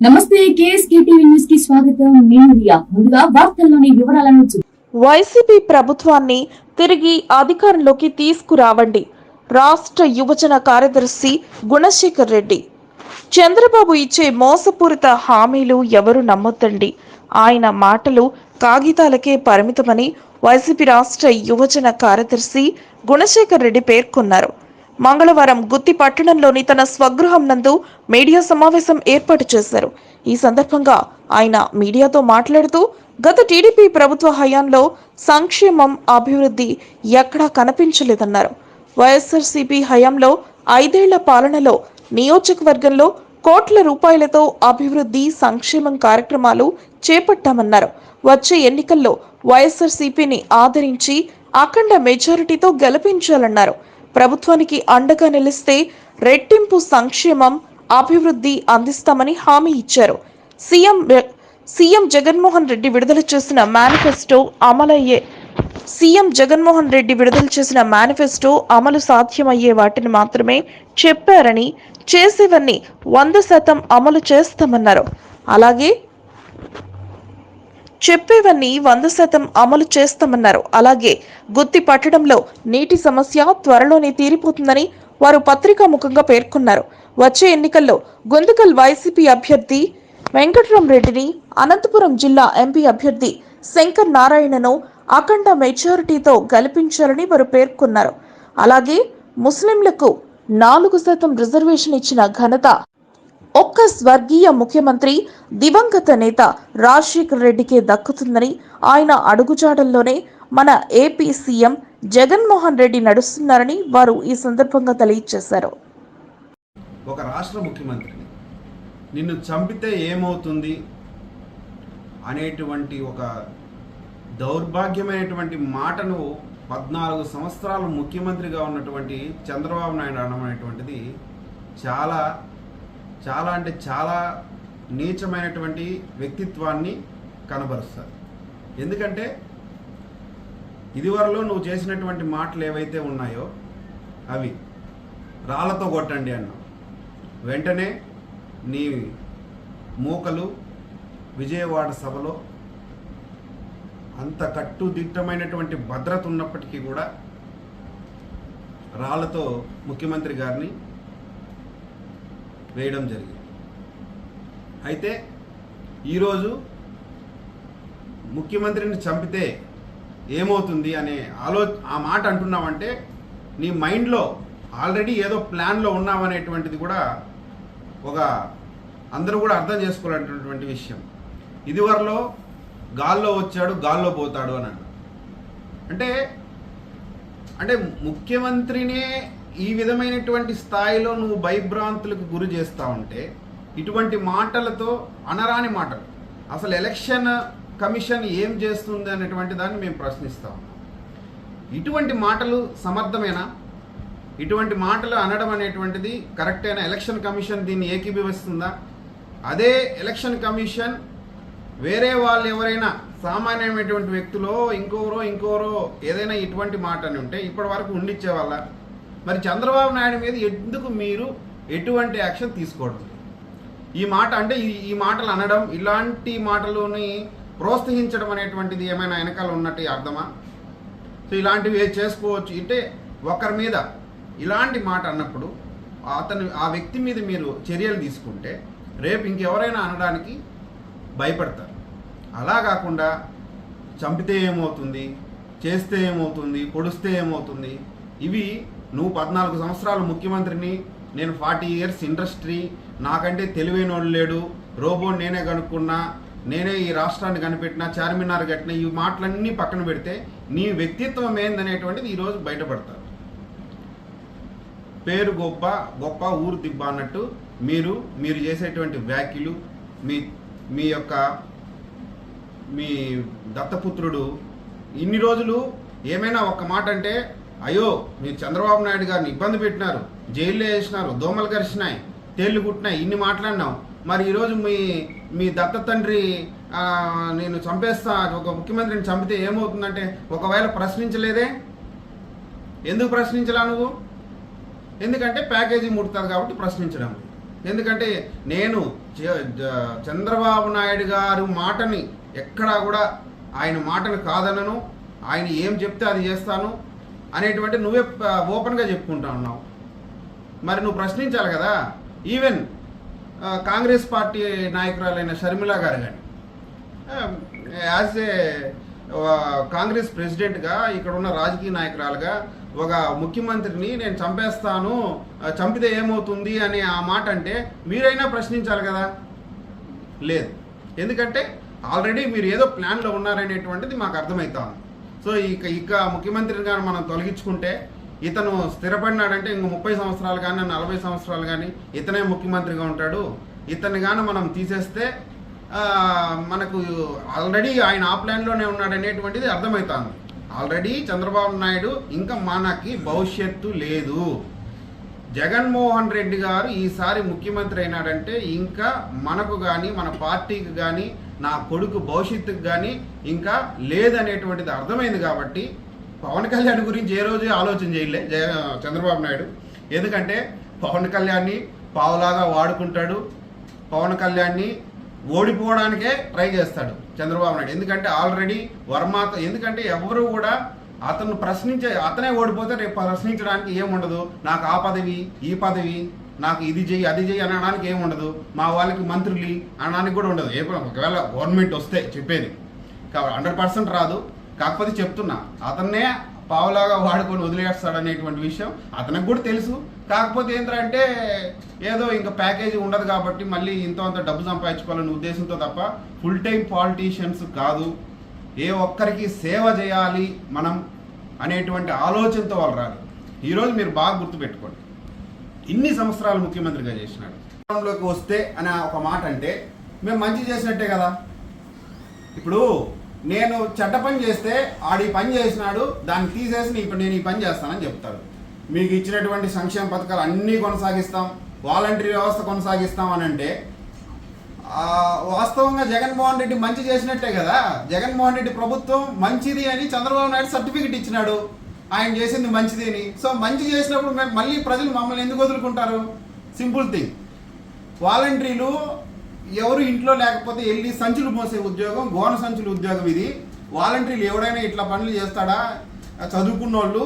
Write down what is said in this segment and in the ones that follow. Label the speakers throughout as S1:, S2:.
S1: నమస్తే న్యూస్కి స్వాగతం. నేను రియా. ముందుగా వార్తల్లోని వివరాలను
S2: వైసీపీ ప్రభుత్వాన్ని తిరిగి అధికారంలోకి తీసుకురావండి. రాష్ట్ర యువజన కార్యదర్శి గుణశేఖర్ రెడ్డి. చంద్రబాబు ఇచ్చే మోసపూరిత హామీలు ఎవరు నమ్మొద్దండి? ఆయన మాటలు కాగితాలకే పరిమితమని వైసీపీ రాష్ట్ర యువజన కార్యదర్శి గుణశేఖర్ రెడ్డి పేర్కొన్నారు. మంగళవారం గుత్తి పట్టణంలోని తన స్వగృహం నందు మీడియా సమావేశం ఏర్పాటు చేశారు. ఈ సందర్భంగా ఆయన మీడియాతో మాట్లాడుతూ గత టీడీపీ ప్రభుత్వ హయాంలో సంక్షేమం అభివృద్ధి ఎక్కడా కనిపించలేదన్నారు. వైఎస్ఆర్సీపీ హయాంలో ఐదేళ్ళ పాలనలో నియోజకవర్గంలో కోట్ల రూపాయలతో అభివృద్ధి సంక్షేమం కార్యక్రమాలు చేపట్టామన్నారు. వచ్చే ఎన్నికల్లో వైఎస్ఆర్సీపీని ఆదరించి అఖండ మెజారిటీతో గెలిపించాలన్నారు. ప్రభుత్వానికి అండగా నిలిస్తే రెట్టింపు సంక్షేమం అభివృద్ధి అందిస్తామని హామీ ఇచ్చారు. సీఎం సీఎం జగన్మోహన్ రెడ్డి విడుదల చేసిన మేనిఫెస్టో అమలయ్యే సీఎం జగన్మోహన్ రెడ్డి విడుదల చేసిన మేనిఫెస్టో అమలు సాధ్యమయ్యే వాటిని మాత్రమే చెప్పారని చేసేవన్నీ వంద శాతం అమలు చేస్తామన్నారు. అలాగే చెప్పేవన్నీ వంద శాతం అమలు చేస్తామన్నారు. అలాగే గుత్తి పట్టడంలో నీటి సమస్య త్వరలోనే తీరిపోతుందని వారు పత్రికా ముఖంగా పేర్కొన్నారు. వచ్చే ఎన్నికల్లో గుంతకల్ వైసీపీ అభ్యర్థి వెంకట్రామరెడ్డిని అనంతపురం జిల్లా ఎంపీ అభ్యర్థి శంకర్ నారాయణను అఖండ మెజారిటీతో గెలిపించాలని వారు పేర్కొన్నారు. అలాగే ముస్లింలకు నాలుగు శాతం రిజర్వేషన్ ఇచ్చిన ఘనత ఒక్క స్వర్గీయ ముఖ్యమంత్రి దివంగత నేత రాజశేఖర్ రెడ్డికే దక్కుతుందని ఆయన అడుగుజాడల్లోనే మన ఏపీ సీఎం జగన్మోహన్ రెడ్డి నడుస్తున్నారని వారు ఈ సందర్భంగా తెలియజేశారు.
S3: ఒక రాష్ట్ర ముఖ్యమంత్రిని నిన్ను చంపితే ఏమవుతుంది అనేటువంటి ఒక దౌర్భాగ్యమైనటువంటి మాటను పద్నాలుగు సంవత్సరాలు ముఖ్యమంత్రిగా ఉన్నటువంటి చంద్రబాబు నాయుడు అనడం చాలా చాలా అంటే చాలా నీచమైనటువంటి వ్యక్తిత్వాన్ని కనబరుస్తుంది ఎందుకంటే ఇదివరలో నువ్వు చేసినటువంటి మాటలు ఏవైతే ఉన్నాయో అవి రాళ్ళతో కొట్టండి అన్నావు. వెంటనే నీ మూకలు విజయవాడ సభలో అంత కట్టుదిట్టమైనటువంటి భద్రత ఉన్నప్పటికీ కూడా రాళ్ళతో ముఖ్యమంత్రి గారిని వేయడం జరిగింది. అయితే ఈరోజు ముఖ్యమంత్రిని చంపితే ఏమవుతుంది అనే ఆలో ఆ మాట అంటున్నామంటే నీ మైండ్లో ఆల్రెడీ ఏదో ప్లాన్లో ఉన్నామనేటువంటిది కూడా ఒక అందరూ కూడా అర్థం చేసుకోవాలనేటువంటి విషయం. ఇదివరలో గాల్లో వచ్చాడు గాల్లో పోతాడు అని అంటే అంటే ముఖ్యమంత్రినే ఈ విధమైనటువంటి స్థాయిలో నువ్వు భయభ్రాంతులకు గురి చేస్తా ఉంటే ఇటువంటి మాటలతో అనరాని మాటలు. అసలు ఎలక్షన్ కమిషన్ ఏం చేస్తుంది అనేటువంటి దాన్ని మేము ప్రశ్నిస్తాం ఇటువంటి మాటలు సమర్థమేనా? ఇటువంటి మాటలు అనడం అనేటువంటిది కరెక్టేనా ఎలక్షన్ కమిషన్ దీన్ని ఏకీభవిస్తుందా? అదే ఎలక్షన్ కమిషన్ వేరే వాళ్ళు ఎవరైనా సామాన్యమైనటువంటి వ్యక్తులో ఇంకోరో ఇంకోరో ఏదైనా ఇటువంటి మాట అని ఉంటే ఇప్పటి వరకు ఉండిచ్చే వాళ్ళ మరి చంద్రబాబు నాయుడు మీద ఎందుకు మీరు ఎటువంటి యాక్షన్ తీసుకోవడం? ఈ మాట అంటే ఈ ఈ మాటలు అనడం ఇలాంటి మాటలని ప్రోత్సహించడం అనేటువంటిది ఏమైనా వెనకాల ఉన్నట్టు అర్థమా? సో ఇలాంటివి ఏ చేసుకోవచ్చు? అంటే ఒకరి మీద ఇలాంటి మాట అన్నప్పుడు అతను ఆ వ్యక్తి మీద మీరు చర్యలు తీసుకుంటే రేపు ఇంకెవరైనా అనడానికి భయపడతారు. అలా కాకుండా చంపితే ఏమవుతుంది? చేస్తే ఏమవుతుంది? పొడిస్తే ఏమవుతుంది? ఇవి నువ్వు పద్నాలుగు సంవత్సరాలు ముఖ్యమంత్రిని నేను ఫార్టీ ఇయర్స్ ఇండస్ట్రీ నాకంటే తెలివైన లేడు రోబో నేనే కనుక్కున్నా నేనే ఈ రాష్ట్రాన్ని కనిపెట్టిన చార్మినార్ కట్టిన ఈ మాటలన్నీ పక్కన పెడితే నీ వ్యక్తిత్వం ఏందనేటువంటిది ఈరోజు బయటపడతారు. పేరు గొప్ప గొప్ప ఊరు దిబ్బ అన్నట్టు మీరు మీరు చేసేటువంటి వ్యాఖ్యలు మీ మీ యొక్క మీ దత్తపుత్రుడు ఇన్ని రోజులు ఏమైనా ఒక మాట అంటే అయ్యో మీరు చంద్రబాబు నాయుడు గారిని ఇబ్బంది పెట్టినారు జైల్లో వేసినారు దోమలు కరిచినాయి తేళ్ళు కుట్టినాయి ఇన్ని మాట్లాడినావు. మరి ఈరోజు మీ మీ దత్త తండ్రి నేను చంపేస్తా ఒక ముఖ్యమంత్రిని చంపితే ఏమవుతుందంటే ఒకవేళ ప్రశ్నించలేదే? ఎందుకు ప్రశ్నించలా నువ్వు? ఎందుకంటే ప్యాకేజీ ముడుతుంది కాబట్టి ప్రశ్నించడం. ఎందుకంటే నేను చంద్రబాబు నాయుడు గారు మాటని ఎక్కడా కూడా ఆయన మాటను కాదనను. ఆయన ఏం చెప్తే అది చేస్తాను. అనేటువంటి నువ్వే ఓపెన్గా చెప్పుకుంటా ఉన్నావు. మరి నువ్వు ప్రశ్నించాలి కదా? ఈవెన్ కాంగ్రెస్ పార్టీ నాయకురాలైన షర్మిల గారు కానీ యాజ్ ఏ కాంగ్రెస్ ప్రెసిడెంట్గా ఇక్కడ ఉన్న రాజకీయ నాయకురాలుగా ఒక ముఖ్యమంత్రిని నేను చంపేస్తాను చంపితే ఏమవుతుంది అనే ఆ మాట అంటే మీరైనా ప్రశ్నించాలి కదా? లేదు. ఎందుకంటే ఆల్రెడీ మీరు ఏదో ప్లాన్లో ఉన్నారనేటువంటిది మాకు అర్థమవుతా ఉంది. సో ఇక ఇక ముఖ్యమంత్రిని కానీ మనం తొలగించుకుంటే ఇతను స్థిరపడినాడంటే ఇంక ముప్పై సంవత్సరాలు కానీ నలభై సంవత్సరాలు కానీ ఇతనే ముఖ్యమంత్రిగా ఉంటాడు. ఇతన్ని కానీ మనం తీసేస్తే మనకు ఆల్రెడీ ఆయన ఆ ప్లాన్లోనే ఉన్నాడు అనేటువంటిది అర్థమవుతుంది. ఆల్రెడీ చంద్రబాబు నాయుడు ఇంకా మనకి భవిష్యత్తు లేదు. జగన్మోహన్ రెడ్డి గారు ఈసారి ముఖ్యమంత్రి అయినాడంటే ఇంకా మనకు కానీ మన పార్టీకి కానీ నా కొడుకు భవిష్యత్తుకు కానీ ఇంకా లేదనేటువంటిది అర్థమైంది కాబట్టి పవన్ కళ్యాణ్ గురించి ఏ రోజు ఆలోచన చేయలే చంద్రబాబు నాయుడు. ఎందుకంటే పవన్ కళ్యాణ్ని పావులాగా వాడుకుంటాడు పవన్ కళ్యాణ్ని ఓడిపోవడానికే ట్రై చేస్తాడు చంద్రబాబు నాయుడు. ఎందుకంటే ఆల్రెడీ వర్మాత ఎందుకంటే ఎవరు కూడా అతను ప్రశ్నించే అతనే ఓడిపోతే రేపు ప్రశ్నించడానికి ఏముండదు. నాకు ఆ పదవి ఈ పదవి నాకు ఇది చెయ్యి అది చెయ్యి అనడానికి ఏమి ఉండదు. మా వాళ్ళకి మంత్రులు అనడానికి కూడా ఉండదు. ఏ ఒకవేళ గవర్నమెంట్ వస్తే చెప్పేది. కాబట్టి హండ్రెడ్ పర్సెంట్ రాదు. కాకపోతే చెప్తున్నా అతన్నే పావులాగా వాడుకొని వదిలేస్తాడు అనేటువంటి విషయం అతనికి కూడా తెలుసు. కాకపోతే ఏంటంటే ఏదో ఇంకా ప్యాకేజీ ఉండదు కాబట్టి మళ్ళీ ఇంత అంత డబ్బు సంపాదించుకోవాలనే ఉద్దేశంతో తప్ప ఫుల్ టైం పాలిటీషియన్స్ కాదు. ఏ ఒక్కరికి సేవ చేయాలి మనం అనేటువంటి ఆలోచనతో వాళ్ళు రాదు ఈరోజు మీరు బాగా గుర్తుపెట్టుకోండి. ఇన్ని సంవత్సరాలు ముఖ్యమంత్రిగా చేసినాడు. లోకి వస్తే అనే ఒక మాట అంటే మేము మంచి చేసినట్టే కదా. ఇప్పుడు నేను చెడ్డ పని చేస్తే ఆడి పని చేసినాడు దాన్ని తీసేసి ఇప్పుడు నేను ఈ పని చేస్తానని చెప్తాడు. మీకు ఇచ్చినటువంటి సంక్షేమ పథకాలు అన్నీ కొనసాగిస్తాం వాలంటరీ వ్యవస్థ కొనసాగిస్తాం అని అంటే వాస్తవంగా జగన్మోహన్ రెడ్డి మంచి చేసినట్టే కదా. జగన్మోహన్ రెడ్డి ప్రభుత్వం మంచిది అని చంద్రబాబు నాయుడు సర్టిఫికెట్ ఇచ్చినాడు. ఆయన చేసింది మంచిది అని. సో మంచి చేసినప్పుడు మేము మళ్ళీ ప్రజలు మమ్మల్ని ఎందుకు వదులుకుంటారు? సింపుల్ థింగ్ వాలంటీర్లు ఎవరు ఇంట్లో లేకపోతే వెళ్ళి సంచులు మోసే ఉద్యోగం గోన సంచులు ఉద్యోగం ఇది. వాలంటీర్లు ఎవడైనా ఇట్లా పనులు చేస్తాడా? చదువుకున్న వాళ్ళు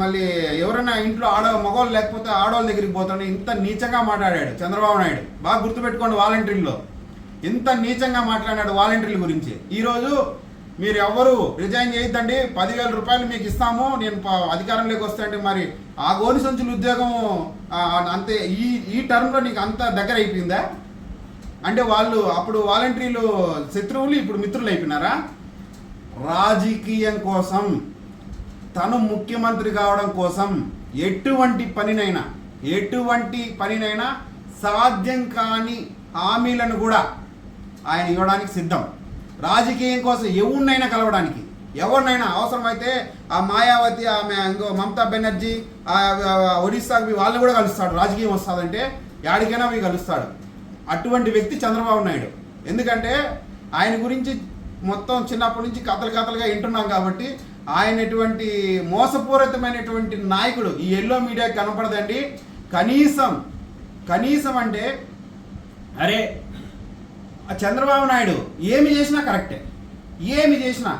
S3: మళ్ళీ ఎవరైనా ఇంట్లో ఆడ మగవాళ్ళు లేకపోతే ఆడవాళ్ళ దగ్గరికి పోతాడు ఇంత నీచంగా మాట్లాడాడు చంద్రబాబు నాయుడు. బాగా గుర్తుపెట్టుకోండి వాలంటీర్లో. ఇంత నీచంగా మాట్లాడాడు వాలంటీర్ల గురించి. ఈరోజు మీరు ఎవరు రిజైన్ చేయొద్దండి. పదివేల రూపాయలు మీకు ఇస్తాము నేను అధికారంలోకి అధికారంలోకి అంటే మరి. ఆ గోని సంచుల ఉద్యోగం అంతే ఈ ఈ టర్మ్లో నీకు అంత దగ్గర అయిపోయిందా అంటే వాళ్ళు అప్పుడు వాలంటీర్లు శత్రువులు ఇప్పుడు మిత్రులు అయిపోయినారా? రాజకీయం కోసం తను ముఖ్యమంత్రి కావడం కోసం ఎటువంటి పనినైనా ఎటువంటి పనినైనా సాధ్యం కాని హామీలను కూడా ఆయన ఇవ్వడానికి సిద్ధం. రాజకీయం కోసం ఎవరినైనా కలవడానికి. ఎవరినైనా అవసరమైతే ఆ మాయావతి ఆమె ఇంకో మమతా బెనర్జీ ఆ ఒడిస్సాకి వాళ్ళని కూడా కలుస్తాడు. రాజకీయం వస్తుందంటే యాడికైనా మీ కలుస్తాడు. అటువంటి వ్యక్తి చంద్రబాబు నాయుడు. ఎందుకంటే ఆయన గురించి మొత్తం చిన్నప్పటి నుంచి కథలు కథలుగా వింటున్నాం కాబట్టి ఆయన ఎటువంటి మోసపూరితమైనటువంటి నాయకుడు ఈ ఎల్లో మీడియా కనపడదండి. కనీసం కనీసం అంటే అరే చంద్రబాబు నాయుడు ఏమి చేసినా కరెక్టే. ఏమి చేసినా.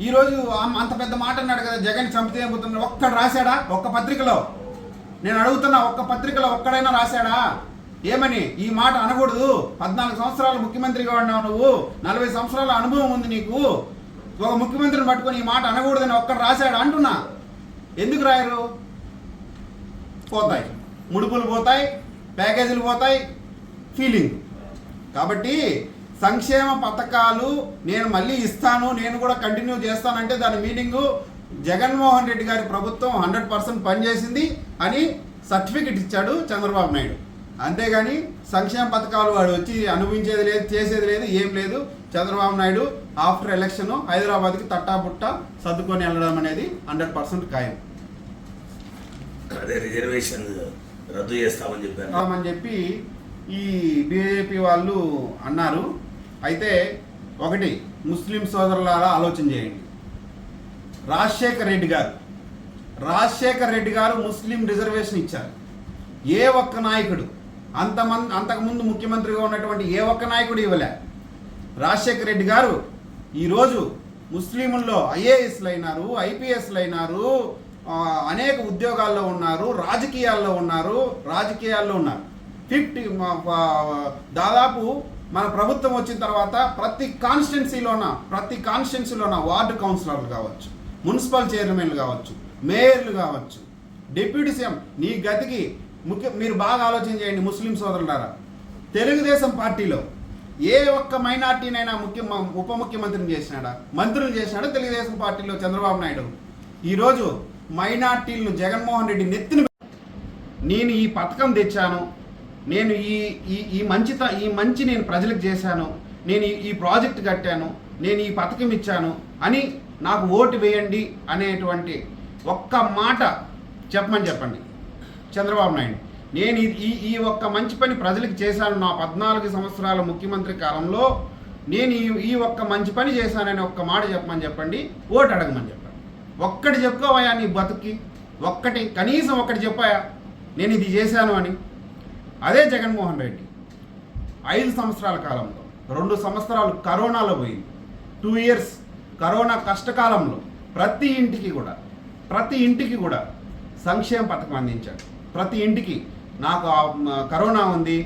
S3: ఈరోజు అంత పెద్ద మాట అన్నాడు కదా జగన్ చంపితే ఏమవుతుంది? ఒక్కడు రాశాడా? ఒక్క పత్రికలో. నేను అడుగుతున్నా ఒక్క పత్రికలో ఒక్కడైనా రాశాడా? ఏమని? ఈ మాట అనకూడదు. పద్నాలుగు సంవత్సరాలు ముఖ్యమంత్రిగా ఉన్నావు నువ్వు. నలభై సంవత్సరాల అనుభవం ఉంది నీకు. ఒక ముఖ్యమంత్రిని పట్టుకొని ఈ మాట అనకూడదని ఒక్కడు రాశాడు అంటున్నా. ఎందుకు రాయరు? పోతాయి. ముడుపులు పోతాయి ప్యాకేజీలు పోతాయి ఫీలింగ్. కాబట్టి సంక్షేమ పథకాలు నేను మళ్ళీ ఇస్తాను నేను కూడా కంటిన్యూ చేస్తానంటే దాని మీనింగు జగన్మోహన్ రెడ్డి గారి ప్రభుత్వం హండ్రెడ్ పర్సెంట్ పనిచేసింది అని సర్టిఫికెట్ ఇచ్చాడు చంద్రబాబు నాయుడు. అంతేగాని సంక్షేమ పథకాలు వాడు వచ్చి అనుభవించేది లేదు చేసేది లేదు ఏం లేదు. చంద్రబాబు నాయుడు ఆఫ్టర్ ఎలక్షన్ హైదరాబాద్కి తట్టాబుట్ట సర్దుకొని వెళ్ళడం అనేది హండ్రెడ్ పర్సెంట్ ఖాయం.
S4: అదే రిజర్వేషన్ రద్దు చేస్తామని చెప్పారు
S3: చెప్పి ఈ బీజేపీ వాళ్ళు అన్నారు. అయితే ఒకటి ముస్లిం సోదరులారా ఆలోచన చేయండి. రాజశేఖర్ రెడ్డి గారు రాజశేఖర్ రెడ్డి గారు ముస్లిం రిజర్వేషన్ ఇచ్చారు. ఏ ఒక్క నాయకుడు అంతమంది అంతకుముందు ముఖ్యమంత్రిగా ఉన్నటువంటి ఏ ఒక్క నాయకుడు ఇవ్వలే. రాజశేఖర రెడ్డి గారు ఈరోజు ముస్లింల్లో ఐఏఎస్లు అయినారు ఐపీఎస్లు అయినారు అనేక ఉద్యోగాల్లో ఉన్నారు రాజకీయాల్లో ఉన్నారు రాజకీయాల్లో ఉన్నారు. ఫిఫ్టీ దాదాపు మన ప్రభుత్వం వచ్చిన తర్వాత ప్రతి కాన్స్టిట్యున్సీలోన ప్రతి కాన్స్టిట్యున్సీలోన వార్డు కౌన్సిలర్లు కావచ్చు మున్సిపల్ చైర్మన్లు కావచ్చు మేయర్లు కావచ్చు డిప్యూటీ సీఎం నీ గతికి ముఖ్య మీరు బాగా ఆలోచన చేయండి ముస్లిం సోదరులారా. తెలుగుదేశం పార్టీలో ఏ ఒక్క మైనార్టీనైనా ముఖ్య ఉప ముఖ్యమంత్రిని చేసినాడా? మంత్రులు చేసినాడా తెలుగుదేశం పార్టీలో చంద్రబాబు నాయుడు? ఈరోజు మైనార్టీలను జగన్మోహన్ రెడ్డి నెత్తిన నేను ఈ పథకం తెచ్చాను నేను ఈ ఈ ఈ మంచిత ఈ మంచి నేను ప్రజలకు చేశాను నేను ఈ ప్రాజెక్ట్ కట్టాను నేను ఈ పథకం ఇచ్చాను అని నాకు ఓటు వేయండి అనేటువంటి ఒక్క మాట చెప్పమని చెప్పండి. చంద్రబాబు నాయుడు నేను ఈ- ఈ ఈ ఒక్క మంచి పని ప్రజలకు చేశాను నా పద్నాలుగు సంవత్సరాల ముఖ్యమంత్రి కాలంలో నేను ఈ ఈ ఒక్క మంచి పని చేశానని ఒక్క మాట చెప్పమని చెప్పండి ఓటు అడగమని చెప్పండి. ఒక్కటి చెప్పుకోవయా నీ బతుకి ఒక్కటి కనీసం ఒక్కటి చెప్పాయా? నేను ఇది చేశాను అని. అదే జగన్మోహన్ రెడ్డి. ఐదు సంవత్సరాల కాలంలో రెండు సంవత్సరాలు కరోనాలో పోయింది. టూ ఇయర్స్ కరోనా కష్టకాలంలో ప్రతి ఇంటికి కూడా ప్రతి ఇంటికి కూడా సంక్షేమ పథకం అందించాడు ప్రతి ఇంటికి నాకు కరోనా ఉంది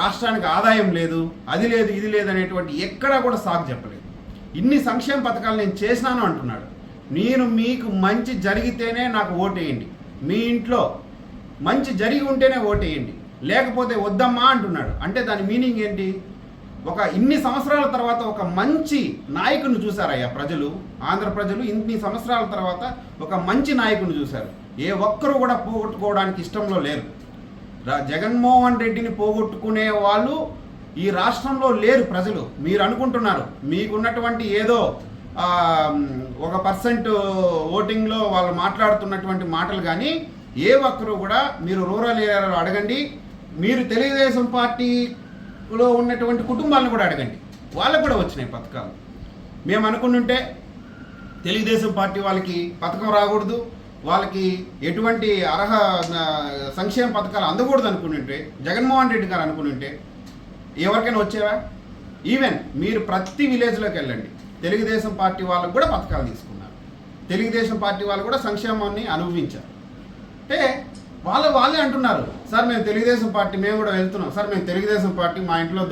S3: రాష్ట్రానికి ఆదాయం లేదు అది లేదు ఇది లేదు అనేటువంటి ఎక్కడా కూడా సాగు చెప్పలేదు. ఇన్ని సంక్షేమ పథకాలు నేను చేసినాను అంటున్నాడు. నేను మీకు మంచి జరిగితేనే నాకు ఓటేయండి. మీ ఇంట్లో మంచి జరిగి ఉంటేనే ఓటేయండి లేకపోతే వద్దమ్మా అంటున్నాడు. అంటే దాని మీనింగ్ ఏంటి? ఒక ఇన్ని సంవత్సరాల తర్వాత ఒక మంచి నాయకుని చూశారయ్యా ప్రజలు. ఆంధ్ర ప్రజలు ఇన్ని సంవత్సరాల తర్వాత ఒక మంచి నాయకుని చూశారు. ఏ ఒక్కరు కూడా పోగొట్టుకోవడానికి ఇష్టంలో లేరు. జగన్మోహన్ రెడ్డిని పోగొట్టుకునే వాళ్ళు ఈ రాష్ట్రంలో లేరు ప్రజలు. మీరు అనుకుంటున్నారు మీకున్నటువంటి ఏదో ఒక పర్సెంట్ ఓటింగ్లో వాళ్ళు మాట్లాడుతున్నటువంటి మాటలు కానీ ఏ ఒక్కరు కూడా మీరు రూరల్ ఏరియాలో అడగండి మీరు తెలుగుదేశం పార్టీలో ఉన్నటువంటి కుటుంబాలను కూడా అడగండి. వాళ్ళకు కూడా వచ్చినాయి పథకాలు. మేము అనుకుంటుంటే తెలుగుదేశం పార్టీ వాళ్ళకి పథకం రాకూడదు వాళ్ళకి ఎటువంటి అర్హ సంక్షేమ పథకాలు అందకూడదు అనుకుంటుంటే జగన్మోహన్ రెడ్డి గారు అనుకుంటుంటే ఎవరికైనా వచ్చేవా ఈవెన్ మీరు ప్రతి విలేజ్లోకి వెళ్ళండి. తెలుగుదేశం పార్టీ వాళ్ళకు కూడా పథకాలు తీసుకున్నారు. తెలుగుదేశం పార్టీ వాళ్ళు కూడా సంక్షేమాన్ని అనుభవించారు. అంటే వాళ్ళు వాళ్ళే అంటున్నారు. సార్ మేము తెలుగుదేశం పార్టీ మేము కూడా వెళ్తున్నాం. సార్ మేము తెలుగుదేశం పార్టీ మా ఇంట్లో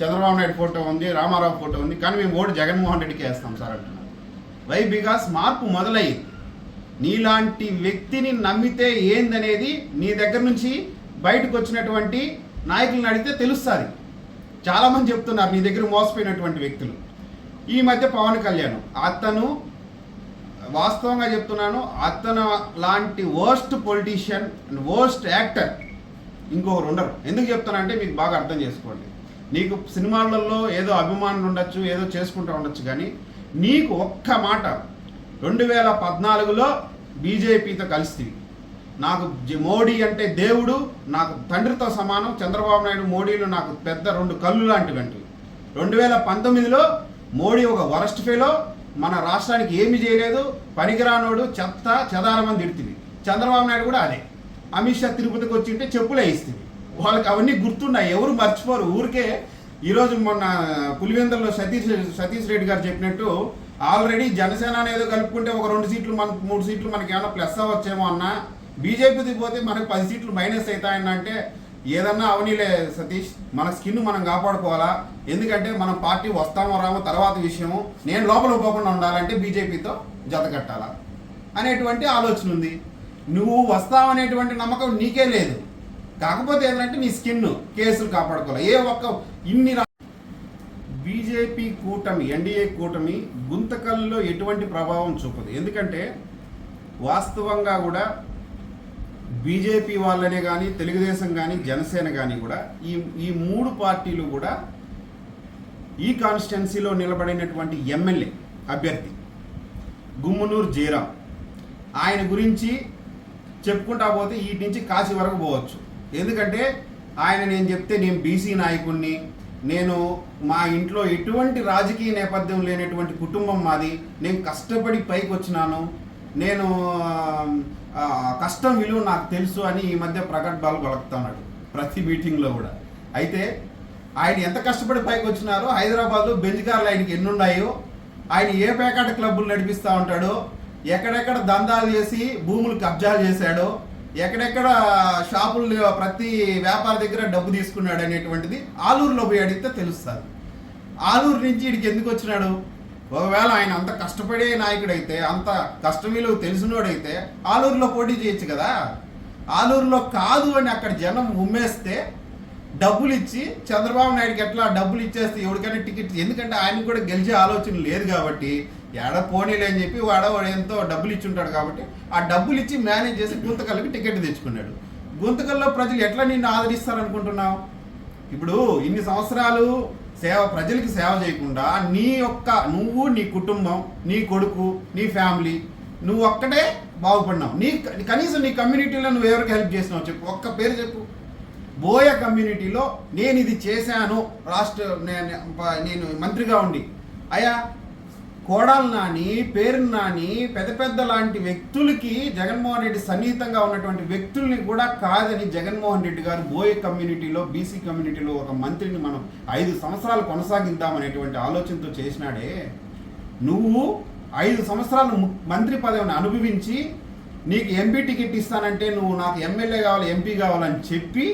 S3: చంద్రబాబు నాయుడు ఫోటో ఉంది రామారావు ఫోటో ఉంది కానీ మేము ఓటు జగన్మోహన్ రెడ్డికి వేస్తాం సార్ అంటున్నారు. వై? బికాస్ మార్పు మొదలయ్యింది నీలాంటి వ్యక్తిని నమ్మితే ఏందనేది నీ దగ్గర నుంచి బయటకు వచ్చినటువంటి నాయకులను అడిగితే తెలుస్తుంది. చాలామంది చెప్తున్నారు నీ దగ్గర మోసపోయినటువంటి వ్యక్తులు. ఈ మధ్య పవన్ కళ్యాణ్ అతను వాస్తవంగా చెప్తున్నాను అతను లాంటి worst politician and worst actor ఇంకొకరు ఉండరు. ఎందుకు చెప్తానంటే మీకు బాగా అర్థం చేసుకోండి. నీకు సినిమాలలో ఏదో అభిమానులు ఉండొచ్చు ఏదో చేసుకుంటూ ఉండొచ్చు కానీ నీకు ఒక్క మాట రెండు వేల పద్నాలుగులో బీజేపీతో కలిసితివి నాకు మోడీ అంటే దేవుడు నాకు తండ్రితో సమానం చంద్రబాబు నాయుడు మోడీలు నాకు పెద్ద రెండు కళ్ళు లాంటివి అంటే రెండు వేల పంతొమ్మిదిలో మోడీ ఒక వరస్ట్ ఫెలో మన రాష్ట్రానికి ఏమి చేయలేదు పనికిరానోడు చెత్త చెదారమని తిడుతుంది. చంద్రబాబు నాయుడు కూడా అదే. అమిత్ షా తిరుపతికి వచ్చింటే చెప్పులే ఇస్తుంది వాళ్ళకి అవన్నీ గుర్తున్నాయి. ఎవరు మర్చిపోరు. ఊరికే ఈరోజు మొన్న పులివెందుల్లో సతీష్ సతీష్ రెడ్డి గారు చెప్పినట్టు ఆల్రెడీ జనసేన అనేది కలుపుకుంటే ఒక రెండు సీట్లు మనకు మూడు సీట్లు మనకి ఏమైనా ప్లస్ అవ్వచ్చేమో అన్న బీజేపీది పోతే మనకు పది సీట్లు మైనస్ అవుతాయన్న అంటే ఏదన్నా అవనీలే సతీష్ మన స్కిన్ మనం కాపాడుకోవాలా? ఎందుకంటే మనం పార్టీ వస్తామో రామో తర్వాత విషయము. నేను లోపల పోకుండా ఉండాలంటే బీజేపీతో జతకట్టాలా అనేటువంటి ఆలోచన ఉంది. నువ్వు వస్తావనేటువంటి నమ్మకం నీకే లేదు. కాకపోతే ఏంటంటే నీ స్కిన్ కేసులు కాపాడుకోవాలి. ఏ ఒక్క ఇన్ని బీజేపీ కూటమి ఎన్డీఏ కూటమి గుంతకల్లో ఎటువంటి ప్రభావం చూపదు. ఎందుకంటే వాస్తవంగా కూడా బీజేపీ వాళ్ళనే కానీ తెలుగుదేశం కానీ జనసేన కానీ కూడా ఈ ఈ మూడు పార్టీలు కూడా ఈ కాన్స్టిట్యున్సీలో నిలబడినటువంటి ఎమ్మెల్యే అభ్యర్థి గుమ్మునూరు జయరాం. ఆయన గురించి చెప్పుకుంటా పోతే ఈ నుంచి కాశీ వరకు పోవచ్చు. ఎందుకంటే ఆయన నేను చెప్తే నేను బీసీ నాయకుడిని నేను మా ఇంట్లో ఎటువంటి రాజకీయ నేపథ్యం లేనటువంటి కుటుంబం మాది నేను కష్టపడి పైకి వచ్చినాను నేను కష్టం విలువ నాకు తెలుసు అని ఈ మధ్య ప్రకటనలు గొలుగుతున్నాడు ప్రతి మీటింగ్లో కూడా. అయితే ఆయన ఎంత కష్టపడి పైకి వచ్చినారో హైదరాబాద్లో బెంజ్ కార్లు ఆయనకి ఎన్ని ఉన్నాయో ఆయన ఏ పేకాట క్లబ్బులు నడిపిస్తూ ఉంటాడో ఎక్కడెక్కడ దందాలు చేసి భూములు కబ్జాలు చేశాడో ఎక్కడెక్కడ షాపులు ప్రతి వ్యాపార దగ్గర డబ్బు తీసుకున్నాడు అనేటువంటిది ఆలూరులో పోయి అడిగితే తెలుస్తుంది. ఆలూరు నుంచి ఇక్కడికి ఎందుకు వచ్చినాడు? ఒకవేళ ఆయన అంత కష్టపడే నాయకుడైతే అంత కష్టం విలువ తెలిసినోడైతే ఆలూరులో పోటీ చేయొచ్చు కదా. ఆలూరులో కాదు అని అక్కడ జనం ఉమ్మేస్తే డబ్బులు ఇచ్చి చంద్రబాబు నాయుడుకి ఎట్లా డబ్బులు ఇచ్చేస్తే ఎవరికైనా టికెట్ ఎందుకంటే ఆయన కూడా గెలిచే ఆలోచన లేదు కాబట్టి ఏడ పోనీలే అని చెప్పి వాడ వాడు ఎంతో డబ్బులు ఇచ్చి ఉంటాడు కాబట్టి ఆ డబ్బులు ఇచ్చి మేనేజ్ చేసి గుంతకల్కి టికెట్ తెచ్చుకున్నాడు. గుంతకల్లో ప్రజలు ఎట్లా నిన్ను ఆదరిస్తారనుకుంటున్నావు? ఇప్పుడు ఇన్ని సంవత్సరాలు సేవ ప్రజలకి సేవ చేయకుండా నీ యొక్క నువ్వు నీ కుటుంబం నీ కొడుకు నీ ఫ్యామిలీ నువ్వు ఒక్కడే బాగుపడినావు. నీ కనీసం నీ కమ్యూనిటీలో నువ్వు ఎవరికి హెల్ప్ చేసినావు చెప్పు. ఒక్క పేరు చెప్పు. బోయ కమ్యూనిటీలో నేను ఇది చేశాను రాష్ట్ర నేను మంత్రిగా ఉండి. అయ్యా కోడాలు నాని పేరు నాని పెద్ద పెద్ద లాంటి వ్యక్తులకి జగన్మోహన్ రెడ్డి సన్నిహితంగా ఉన్నటువంటి వ్యక్తుల్ని కూడా కాదని జగన్మోహన్ రెడ్డి గారు బోయ కమ్యూనిటీలో బీసీ కమ్యూనిటీలో ఒక మంత్రిని మనం ఐదు సంవత్సరాలు కొనసాగిద్దామనేటువంటి ఆలోచనతో చేసినాడే. నువ్వు ఐదు సంవత్సరాలు మంత్రి పదవిని అనుభవించి నీకు ఎంపీ టికెట్ ఇస్తానంటే నువ్వు నాకు ఎమ్మెల్యే కావాలి ఎంపీ కావాలని చెప్పి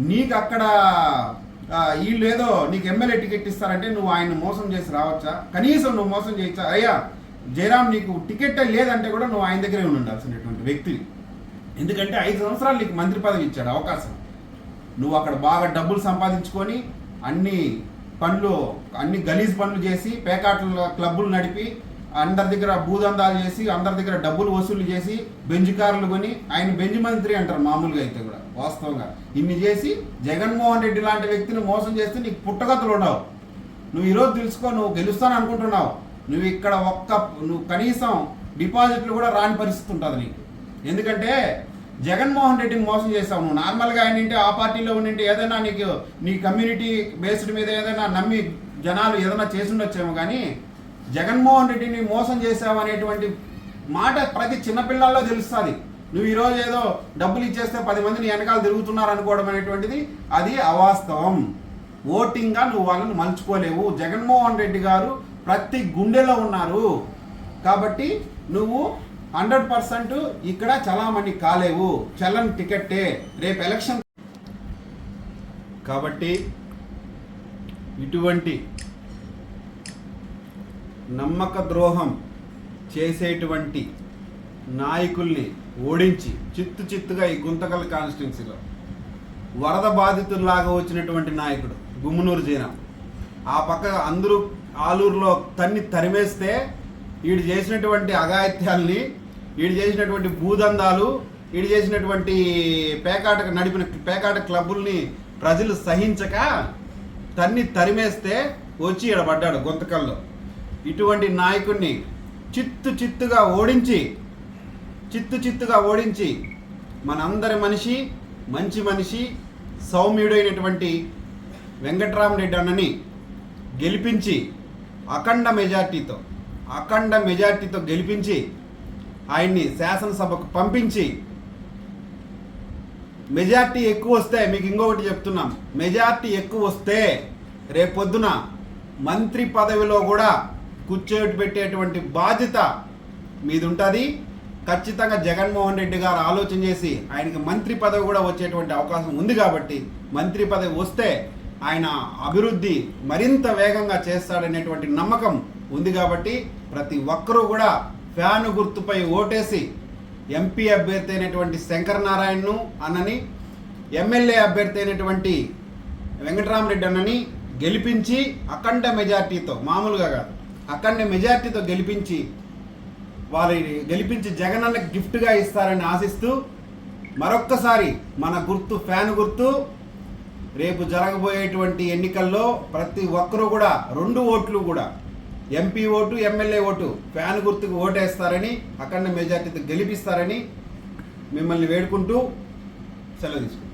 S3: నీకు అక్కడ వీళ్ళు ఏదో నీకు ఎమ్మెల్యే టికెట్ ఇస్తారంటే నువ్వు ఆయన మోసం చేసి రావచ్చా? కనీసం నువ్వు మోసం చేయొచ్చా అయ్యా జయరామ్ నీకు టికెట్ లేదంటే కూడా నువ్వు ఆయన దగ్గరే ఉండాల్సినటువంటి వ్యక్తి. ఎందుకంటే ఐదు సంవత్సరాలు నీకు మంత్రి పదవి ఇచ్చాడు అవకాశం. నువ్వు అక్కడ బాగా డబ్బులు సంపాదించుకొని అన్ని పనులు అన్ని గలీజ్ పనులు చేసి పేకాట్ల క్లబ్బులు నడిపి అందరి దగ్గర భూదందాలు చేసి అందరి దగ్గర డబ్బులు వసూలు చేసి బెంజ్ కార్లు కొని ఆయన బెంజ్ మంత్రి అంటారు మామూలుగా అయితే కూడా వాస్తవంగా. ఇన్ని చేసి జగన్మోహన్ రెడ్డి లాంటి వ్యక్తిని మోసం చేస్తే నీకు పుట్టగతులు ఉండవు. నువ్వు ఈరోజు తెలుసుకో నువ్వు గెలుస్తాను అనుకుంటున్నావు. నువ్వు ఇక్కడ ఒక్క నువ్వు కనీసం డిపాజిట్లు కూడా రాని పరిస్థితి ఉంటుంది నీకు. ఎందుకంటే జగన్మోహన్ రెడ్డిని మోసం చేసావు నువ్వు నార్మల్గా ఆయన ఉంటే ఆ పార్టీలో ఉండింటే ఏదైనా నీకు నీ కమ్యూనిటీ బేస్డ్ మీద ఏదైనా నమ్మి జనాలు ఏదైనా చేసి ఉండొచ్చేమో కానీ జగన్మోహన్ రెడ్డిని మోసం చేసావు అనేటువంటి మాట ప్రతి చిన్నపిల్లల్లో తెలుస్తుంది. నువ్వు ఈరోజు ఏదో డబ్బులు ఇచ్చేస్తే పది మందిని వెనకాల తిరుగుతున్నారు అనుకోవడం అనేటువంటిది అది అవాస్తవం. ఓటింగ్గా నువ్వు వాళ్ళని మలుచుకోలేవు. జగన్మోహన్ రెడ్డి గారు ప్రతి గుండెలో ఉన్నారు. కాబట్టి నువ్వు హండ్రెడ్ పర్సెంట్ ఇక్కడ చలామణి కాలేవు. చలం టికెట్టే. రేపు ఎలక్షన్. కాబట్టి ఇటువంటి నమ్మక ద్రోహం చేసేటువంటి నాయకుల్ని ఓడించి చిత్తు చిత్తుగా ఈ గుంతకల్ కాన్స్టిట్యున్సీలో వరద బాధితుల్లాగా వచ్చినటువంటి నాయకుడు గుమ్మునూరు జీనా. ఆ పక్క అందరూ ఆలూరులో తన్ని తరిమేస్తే వీడు చేసినటువంటి అఘాయిత్యాల్ని వీడు చేసినటువంటి భూదందాలు వీడు చేసినటువంటి పేకాట నడిపిన పేకాట క్లబ్బుల్ని ప్రజలు సహించక తన్ని తరిమేస్తే వచ్చి ఈడ పడ్డాడు గొంతకల్లో. ఇటువంటి నాయకుడిని చిత్తు చిత్తుగా ఓడించి చిత్తు చిత్తుగా ఓడించి మనందరి మనిషి మంచి మనిషి సౌమ్యుడైనటువంటి వెంకట్రామరెడ్డి అన్నని గెలిపించి అఖండ మెజార్టీతో అఖండ మెజార్టీతో గెలిపించి ఆయన్ని శాసనసభకు పంపించి మెజార్టీ ఎక్కువ వస్తే మీకు ఇంకొకటి చెప్తున్నాం మెజార్టీ ఎక్కువ వస్తే రేపొద్దున మంత్రి పదవిలో కూడా కూర్చోబెట్టి పెట్టేటువంటి బాధ్యత మీది ఉంటుంది ఖచ్చితంగా జగన్మోహన్ రెడ్డి గారు ఆలోచన చేసి ఆయనకి మంత్రి పదవి కూడా వచ్చేటువంటి అవకాశం ఉంది కాబట్టి మంత్రి పదవి వస్తే ఆయన అభివృద్ధి మరింత వేగంగా చేస్తాడనేటువంటి నమ్మకం ఉంది కాబట్టి ప్రతి ఒక్కరూ కూడా ఫ్యాన్ గుర్తుపై ఓటేసి ఎంపీ అభ్యర్థి అయినటువంటి శంకర్ నారాయణను అన్నని ఎమ్మెల్యే అభ్యర్థి అయినటువంటి వెంకటరామరెడ్డి అన్నని గెలిపించి అఖండ మెజార్టీతో మామూలుగా కాదు. అక్కడనే మెజార్టీతో గెలిపించి వారిని గెలిపించి జగనన్న గిఫ్ట్గా ఇస్తారని ఆశిస్తూ మరొక్కసారి మన గుర్తు ఫ్యాన్ గుర్తు రేపు జరగబోయేటువంటి ఎన్నికల్లో ప్రతి ఒక్కరూ కూడా రెండు ఓట్లు కూడా MP vote MLA vote fan గుర్తుకు ఓటేస్తారని అఖండ మెజార్టీతో గెలిపిస్తారని మిమ్మల్ని వేడుకుంటూ సెలవు తీసుకుంటాం